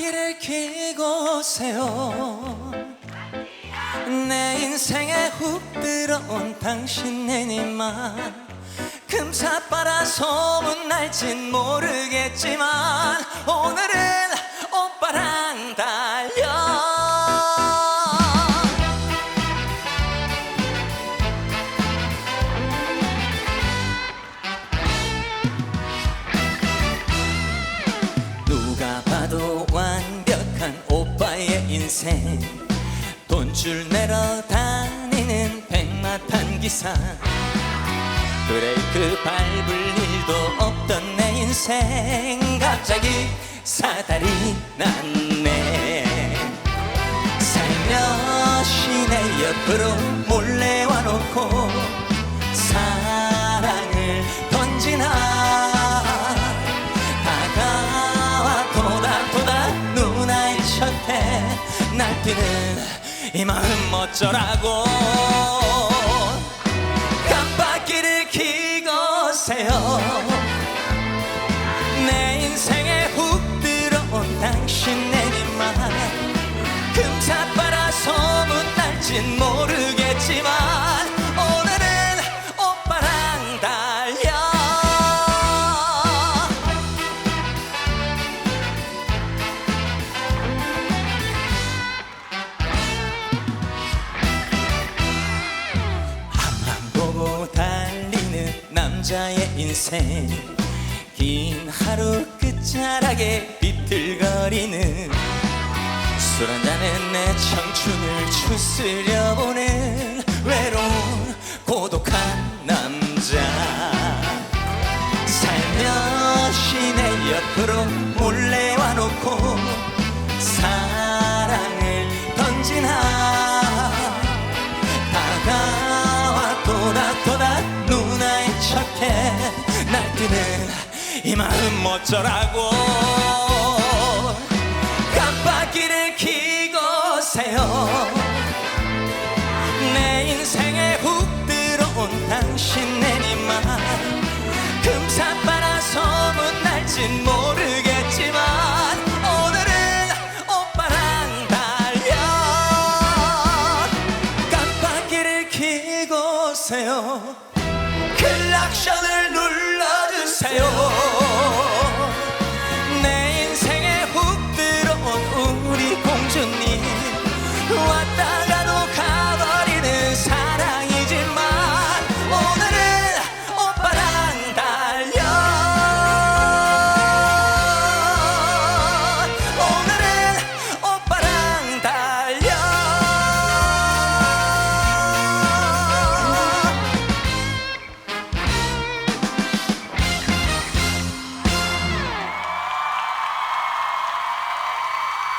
깜빡이를 켜고 오세요. 내 인생에 훅 들어온 당신의 입만 금사빠라 소문날진 모르겠지만 오늘은 인생. 돈줄 내러 다니는 백마탄 기사. 브레이크 밟을 일도 없던 내 인생. 갑자기 사달이 났네. 살며시 내 옆으로 날뛰는 이 마음 어쩌라고. 깜빡이를 켜고세요. 내 인생에 훅 들어온 당신의 입만 금사 남자의 인생. 긴 하루 끝자락에 비틀거리는 술 한잔에 내 청춘을 추스려 보는 외로운 고독한 남자. 살며시 내 옆으로 몰래 와놓고 사랑을 던지나. 다가와 날 뛰는 이 마음 어쩌라고 깜빡이를 키고 세요. 내 인생에 훅 들어온 당신의 니만 금사빠라 소문날진 모르겠지만 오늘은 오빠랑 달려. 깜빡이를 키고 세요.